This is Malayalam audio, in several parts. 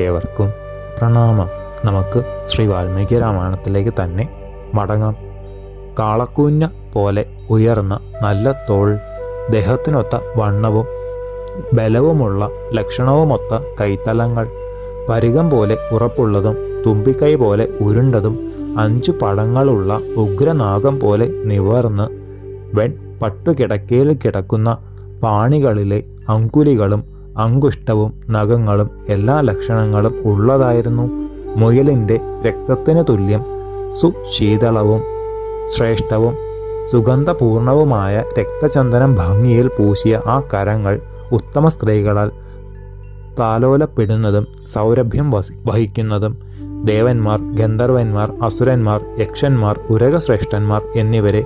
ഏവർക്കും പ്രണാമം. നമുക്ക് ശ്രീ വാൽമീകി രാമായണത്തിലേക്ക് തന്നെ മടങ്ങാം. കാളക്കൂഞ്ഞ പോലെ ഉയർന്ന നല്ല തോൾ ദേഹത്തിനൊത്ത വണ്ണവും ബലവുമുള്ള ലക്ഷണവുമൊത്ത കൈത്തലങ്ങൾ പരികം പോലെ ഉറപ്പുള്ളതും തുമ്പിക്കൈ പോലെ ഉരുണ്ടതും അഞ്ചു പടങ്ങളുള്ള ഉഗ്രനാഗം പോലെ നിവർന്ന് വെൺ പട്ടുകിടക്കയിൽ കിടക്കുന്ന പാണികളിലെ അങ്കുലികളും അങ്കുഷ്ടവും നഖങ്ങളും എല്ലാ ലക്ഷണങ്ങളും ഉള്ളതായിരുന്നു. മുയലിന്റെ രക്തത്തിന് തുല്യം സുശീതളവും ശ്രേഷ്ഠവും സുഗന്ധപൂർണവുമായ രക്തചന്ദനം ഭംഗിയിൽ പൂശിയ ആ കരങ്ങൾ ഉത്തമ സ്ത്രീകളാൽ താലോലപ്പെടുന്നതും സൗരഭ്യം വഹിക്കുന്നതും ദേവന്മാർ ഗന്ധർവന്മാർ അസുരന്മാർ യക്ഷന്മാർ ഉരകശ്രേഷ്ഠന്മാർ എന്നിവരെ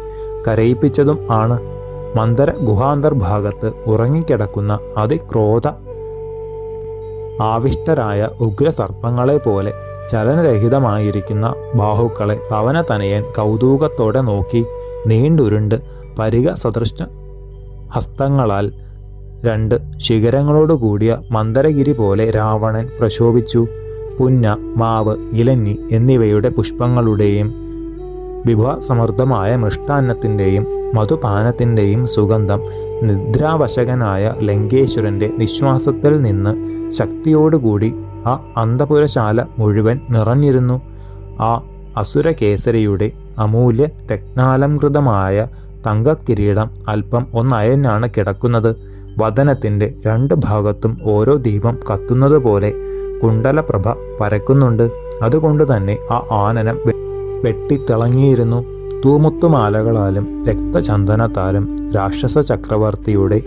കരയിപ്പിച്ചതും ആണ്. മന്ദര ഗുഹാന്തർഭാഗത്ത് ഉറങ്ങിക്കിടക്കുന്ന അതിക്രോധ ആവിഷ്ടരായ ഉഗ്രസർപ്പങ്ങളെ പോലെ ചലനരഹിതമായിരിക്കുന്ന ബാഹുക്കളെ പവനതനയൻ കൗതുകത്തോടെ നോക്കി നീണ്ടുരുണ്ട് പരിക സദൃശ ഹസ്തങ്ങളാൽ രണ്ട് ശിഖരങ്ങളോട് കൂടിയ മന്ദരഗിരി പോലെ രാവണൻ പ്രശോഭിച്ചു. പുന്ന മാവ് ഇലഞ്ഞി എന്നിവയുടെ പുഷ്പങ്ങളുടെയും വിഭവസമൃദ്ധമായ മൃഷ്ടാന്നത്തിന്റെയും മധുപാനത്തിന്റെയും സുഗന്ധം നിദ്രാവശകനായ ലങ്കേശ്വരന്റെ നിശ്വാസത്തിൽ നിന്ന് ശക്തിയോടുകൂടി ആ അന്തപുരശാല മുഴുവൻ നിറഞ്ഞിരുന്നു. ആ അസുരകേസരിയുടെ അമൂല്യ രക്നാലംകൃതമായ തങ്കക്കിരീടം അല്പം ഒന്നയനാണ് കിടക്കുന്നത്. വദനത്തിന്റെ രണ്ട് ഭാഗത്തും ഓരോ ദീപം കത്തുന്നത് പോലെ കുണ്ടലപ്രഭ പരക്കുന്നുണ്ട്. അതുകൊണ്ട് തന്നെ ആ ആനനം വെട്ടിത്തിളങ്ങിയിരുന്നു. തൂമുത്തുമാലകളാലും രക്തചന്ദനത്താലും രാക്ഷസ ചക്രവർത്തിയുടെ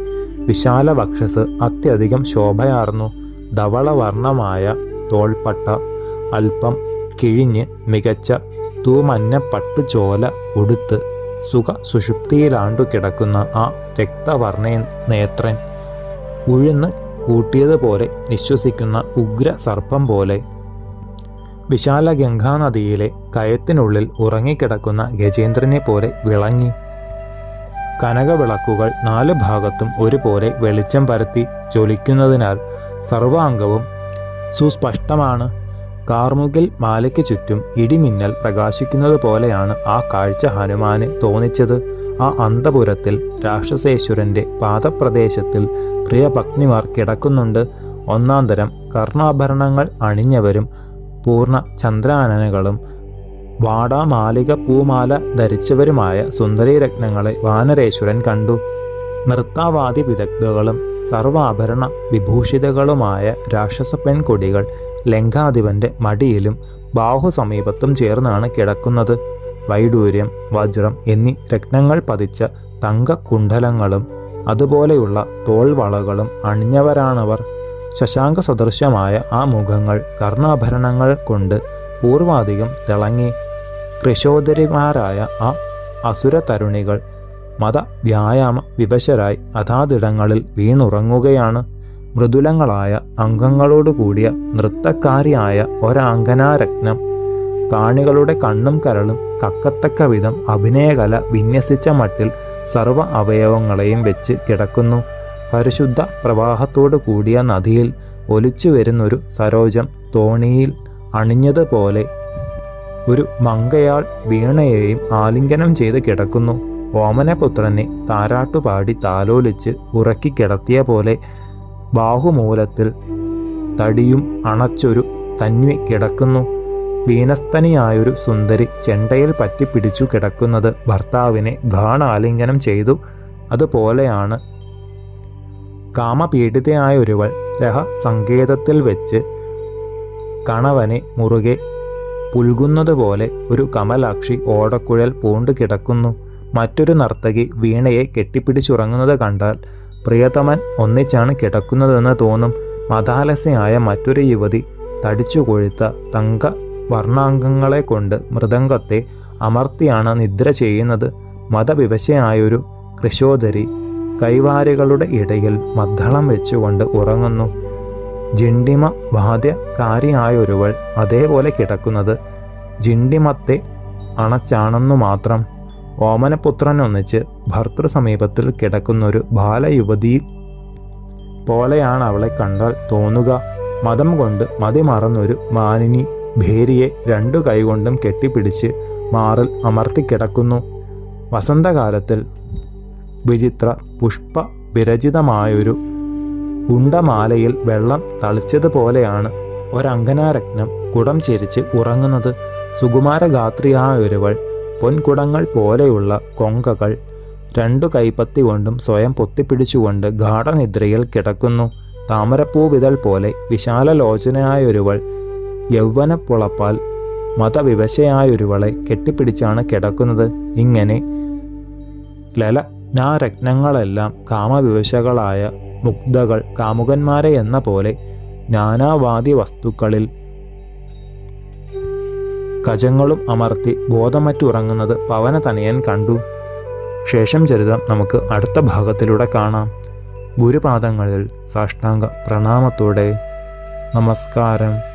വിശാല വക്ഷസ് അത്യധികം ശോഭയാർന്നു. ധവളവർണമായ തോൾപ്പട്ട അല്പം കിഴിഞ്ഞ് മികച്ച തൂമഞ്ഞ പട്ടുചോല ഉടുത്ത് സുഖ സുഷുപ്തിയിലാണ്ടു കിടക്കുന്ന ആ രക്തവർണ നേത്രൻ ഉഴുന്ന് കൂട്ടിയതുപോലെ നിശ്വസിക്കുന്ന ഉഗ്ര സർപ്പം പോലെ വിശാല ഗംഗാനദിയിലെ കയത്തിനുള്ളിൽ ഉറങ്ങിക്കിടക്കുന്ന ഗജേന്ദ്രനെ പോലെ വിളങ്ങി. കനകവിളക്കുകൾ നാല് ഭാഗത്തും ഒരുപോലെ വെളിച്ചം പരത്തി ജ്വലിക്കുന്നതിനാൽ സർവാംഗവും സുസ്പഷ്ടമാണ്. കാർമുകിൽ മാലയ്ക്ക് ചുറ്റും ഇടിമിന്നൽ പ്രകാശിക്കുന്നത് പോലെയാണ് ആ കാഴ്ച ഹനുമാന് തോന്നിച്ചത്. ആ അന്തപുരത്തിൽ രാക്ഷസേശ്വരന്റെ പാദപ്രദേശത്തിൽ പ്രിയപത്നിമാർ കിടക്കുന്നുണ്ട്. ഒന്നാം തരം കർണാഭരണങ്ങൾ അണിഞ്ഞവരും പൂർണ ചന്ദ്രാനനകളും വാടാമാലിക പൂമാല ധരിച്ചവരുമായ സുന്ദരീരത്നങ്ങളെ വാനരേശ്വരൻ കണ്ടു. നൃത്താവാദി വിദഗ്ധകളും സർവാഭരണ വിഭൂഷിതകളുമായ രാക്ഷസ പെൺകൊടികൾ ലങ്കാധിപന്റെ മടിയിലും ബാഹുസമീപത്തും ചേർന്നാണ് കിടക്കുന്നത്. വൈഡൂര്യം വജ്രം എന്നീ രത്നങ്ങൾ പതിച്ച തങ്കക്കുണ്ഡലങ്ങളും അതുപോലെയുള്ള തോൾവളകളും അണിഞ്ഞവരാണവർ. ശശാങ്ക സദൃശ്യമായ ആ മുഖങ്ങൾ കർണാഭരണങ്ങൾ കൊണ്ട് പൂർവാധികം തിളങ്ങി. കൃശോദരിമാരായ ആ അസുര തരുണികൾ മത വ്യായാമ വിവശരായി അതാതിടങ്ങളിൽ വീണുറങ്ങുകയാണ്. മൃദുലങ്ങളായ അംഗങ്ങളോടുകൂടിയ നൃത്തക്കാരിയായ ഒരാംഗനാരത്നം. കാണികളുടെ കണ്ണും കരളും കക്കത്തക്ക വിധം അഭിനയകല വിന്യസിച്ച മട്ടിൽ സർവ അവയവങ്ങളെയും വെച്ച് കിടക്കുന്നു. പരിശുദ്ധ പ്രവാഹത്തോടു കൂടിയ നദിയിൽ ഒലിച്ചു വരുന്നൊരു സരോജം തോണിയിൽ അണിഞ്ഞതുപോലെ ഒരു മങ്കയാൾ വീണയെയും ആലിംഗനം ചെയ്ത് കിടക്കുന്നു. ഓമനപുത്രനെ താരാട്ടുപാടി താലോലിച്ച് ഉറക്കി കിടത്തിയ പോലെ ബാഹുമൂലത്തിൽ തടിയും അണച്ചൊരു തന്വി കിടക്കുന്നു. വീനസ്തനിയായൊരു സുന്ദരി ചെണ്ടയിൽ പറ്റിപ്പിടിച്ചു കിടക്കുന്നത് ഭർത്താവിനെ ഗാണാലിംഗനം ചെയ്തു. അതുപോലെയാണ് കാമപീഡിതയായ ഒരുവൾ രഹ സങ്കേതത്തിൽ വെച്ച് കണവനെ മുറുകെ പുൽകുന്നതുപോലെ ഒരു കമലാക്ഷി ഓടക്കുഴൽ പൂണ്ടു കിടക്കുന്നു മറ്റൊരു നർത്തകി വീണയെ കെട്ടിപ്പിടിച്ചുറങ്ങുന്നത് കണ്ടാൽ പ്രിയതമൻ ഒന്നിച്ചാണ് കിടക്കുന്നതെന്ന് തോന്നും. മതാലസയായ മറ്റൊരു യുവതി തടിച്ചു കൊഴുത്ത തങ്ക വർണാംഗങ്ങളെ കൊണ്ട് മൃദംഗത്തെ അമർത്തിയാണ് നിദ്ര ചെയ്യുന്നത്. മതവിവശയായൊരു കൃശോദരി കൈവാരികളുടെ ഇടയിൽ മദ്ദളം വെച്ചുകൊണ്ട് ഉറങ്ങുന്നു. ജിണ്ടിമ ബാധ്യകാരിയായൊരുവൾ അതേപോലെ കിടക്കുന്നത് ജിണ്ടിമത്തെ അണച്ചാണെന്നു മാത്രം. ഓമനപുത്രനൊന്നിച്ച് ഭർത്തൃസമീപത്തിൽ കിടക്കുന്നൊരു ബാലയുവതി പോലെയാണ് അവളെ കണ്ടാൽ തോന്നുക. മതം കൊണ്ട് മതിമറന്നൊരു മാനിനി ഭേരിയെ രണ്ടു കൈകൊണ്ടും കെട്ടിപ്പിടിച്ച് മാറിൽ അമർത്തിക്കിടക്കുന്നു വസന്തകാലത്തിൽ വിചിത്ര പുഷ്പ വിരചിതമായൊരു ഉണ്ടമാലയിൽ വെള്ളം തളിച്ചതുപോലെയാണ് ഒരങ്കനാരത്നം കുടം ചിരിച്ച് ഉറങ്ങുന്നത്. സുകുമാരഗാത്രിയായൊരുവൾ പൊൻകുടങ്ങൾ പോലെയുള്ള കൊങ്കകൾ രണ്ടു കൈപ്പത്തി കൊണ്ടും സ്വയം പൊത്തിപ്പിടിച്ചുകൊണ്ട് ഗാഠനിദ്രയിൽ കിടക്കുന്നു. താമരപ്പൂവിതൾ പോലെ വിശാലലോചനയായൊരുവൾ യൗവനപ്പുളപ്പാൽ മതവിവശയായൊരുവളെ കെട്ടിപ്പിടിച്ചാണ് കിടക്കുന്നത്. ഇങ്ങനെ ലലനാരത്നങ്ങളെല്ലാം കാമവിവശകളായ മുഗ്ധകൾ കാമുകന്മാരെ എന്ന പോലെ നാനാവാദി വസ്തുക്കളിൽ കജങ്ങളും അമർത്തി ബോധമറ്റുറങ്ങുന്നത് പവന തനയൻ കണ്ടു. ശേഷം ചരിതം നമുക്ക് അടുത്ത ഭാഗത്തിലൂടെ കാണാം. ഗുരുപാദങ്ങളിൽ സാഷ്ടാംഗ പ്രണാമത്തോടെ. നമസ്കാരം.